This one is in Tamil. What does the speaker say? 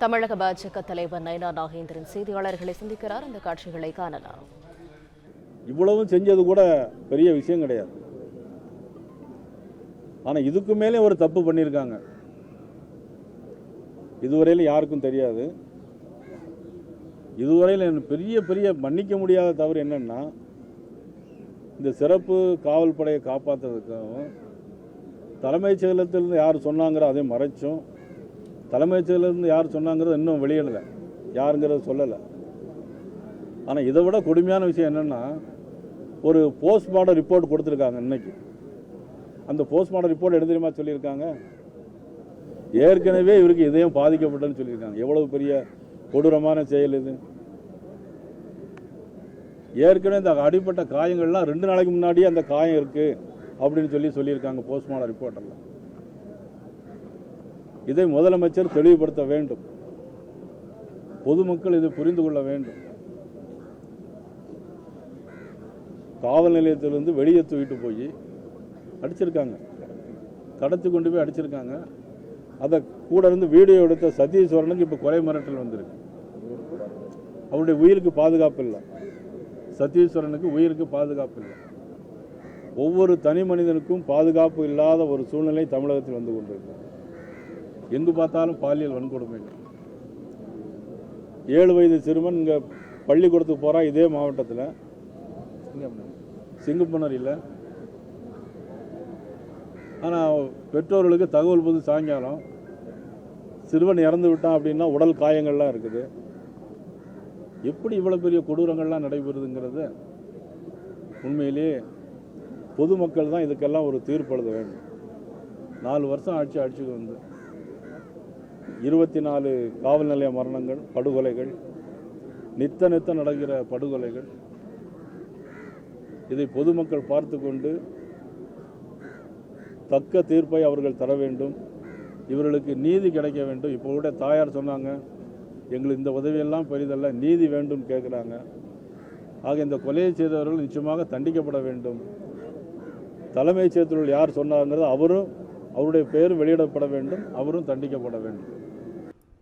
தமிழக பாஜக தலைவர் நயனா நாகேந்திரன் செய்தியாளர்களை சந்திக்கிறார். அந்த காட்சிகளை காணலாம். இவ்வளவும் செஞ்சது கூட பெரிய விஷயம் கிடையாது. ஆனால் இதுக்கு மேலே ஒரு தப்பு பண்ணியிருக்காங்க. இதுவரையில் யாருக்கும் தெரியாது. இதுவரையில் எனக்கு பெரிய பெரிய மன்னிக்க முடியாத தவறு என்னன்னா இந்த சிறப்பு காவல் படையை காப்பாற்றுறதுக்காகவும் தலைமைச் செயலத்திலிருந்து யார் சொன்னாங்கிற அதை மறைச்சும் தலைமைச் செயலருந்து யார் சொன்னாங்கிறது இன்னும் வெளியிடலை. யாருங்கிறத சொல்லலை. ஆனால் இதை விட கொடுமையான விஷயம் என்னென்னா ஒரு போஸ்ட்மார்டம் ரிப்போர்ட் கொடுத்துருக்காங்க இன்னைக்கு. அந்த போஸ்ட்மார்டம் ரிப்போர்ட் எடுத்து தெரியுமா சொல்லியிருக்காங்க? ஏற்கனவே இவருக்கு இதயம் பாதிக்கப்பட்டதுன்னு சொல்லியிருக்காங்க. எவ்வளவு பெரிய கொடூரமான செயல் இது. ஏற்கனவே இந்த அடிப்பட்ட காயங்கள்லாம் ரெண்டு நாளைக்கு முன்னாடியே அந்த காயம் இருக்குது அப்படின்னு சொல்லி சொல்லியிருக்காங்க போஸ்ட்மார்டம் ரிப்போர்ட்டெல்லாம். இதை முதலமைச்சர் தெளிவுபடுத்த வேண்டும். பொதுமக்கள் இதை புரிந்து கொள்ள வேண்டும். காவல் நிலையத்திலிருந்து வெளியே தூக்கிட்டு போய் அடிச்சிருக்காங்க. கடத்தி கொண்டு போய் அடிச்சிருக்காங்க. அதை கூட இருந்து வீடியோ எடுத்த சதீஸ்வரனுக்கு இப்போ கொலை மிரட்டல் வந்திருக்கு. அவருடைய உயிருக்கு பாதுகாப்பு இல்லை. சதீஸ்வரனுக்கு உயிருக்கு பாதுகாப்பு இல்லை. ஒவ்வொரு தனி மனிதனுக்கும் பாதுகாப்பு இல்லாத ஒரு சூழ்நிலை தமிழகத்தில் வந்து கொண்டிருக்கிறது எங்கு பார்த்தாலும் பாலியல் வன்கொடுமை. ஏழு வயது சிறுவன் இங்கே பள்ளிக்கூடத்துக்கு போகிறான் இதே மாவட்டத்தில். சிங்கப்பனரியில் ஆனால் பெற்றோர்களுக்கு தகவல் போது சாயங்காலம். சிறுவன் இறந்து விட்டான் அப்படின்னா உடல் காயங்கள்லாம் இருக்குது. எப்படி இவ்வளோ பெரிய கொடூரங்கள்லாம் நடைபெறுதுங்கிறது உண்மையிலேயே பொதுமக்கள் தான் இதுக்கெல்லாம் ஒரு தீர்ப்பு எழுத வேண்டும். நாலு வருஷம் ஆட்சி ஆட்சிக்கு வந்து. இருபத்தி நாலு காவல் நிலைய மரணங்கள் படுகொலைகள் நித்த நித்த நடக்கிற படுகொலைகள். இதை பொதுமக்கள் பார்த்து கொண்டு தக்க தீர்ப்பை அவர்கள் தர வேண்டும். இவர்களுக்கு நீதி கிடைக்க வேண்டும். இப்போ கூட தாயார் சொன்னாங்க எங்களுக்கு இந்த உதவியெல்லாம் பெரிதல்ல நீதி வேண்டும் கேட்குறாங்க ஆக இந்த கொலையை செய்தவர்கள் நிச்சயமாக தண்டிக்கப்பட வேண்டும். தலைமைச் செயலத்தில் யார் சொன்னாங்கிறது அவரும் அவருடைய பெயர் வெளியிடப்பட வேண்டும் அவரும் தண்டிக்கப்பட வேண்டும்.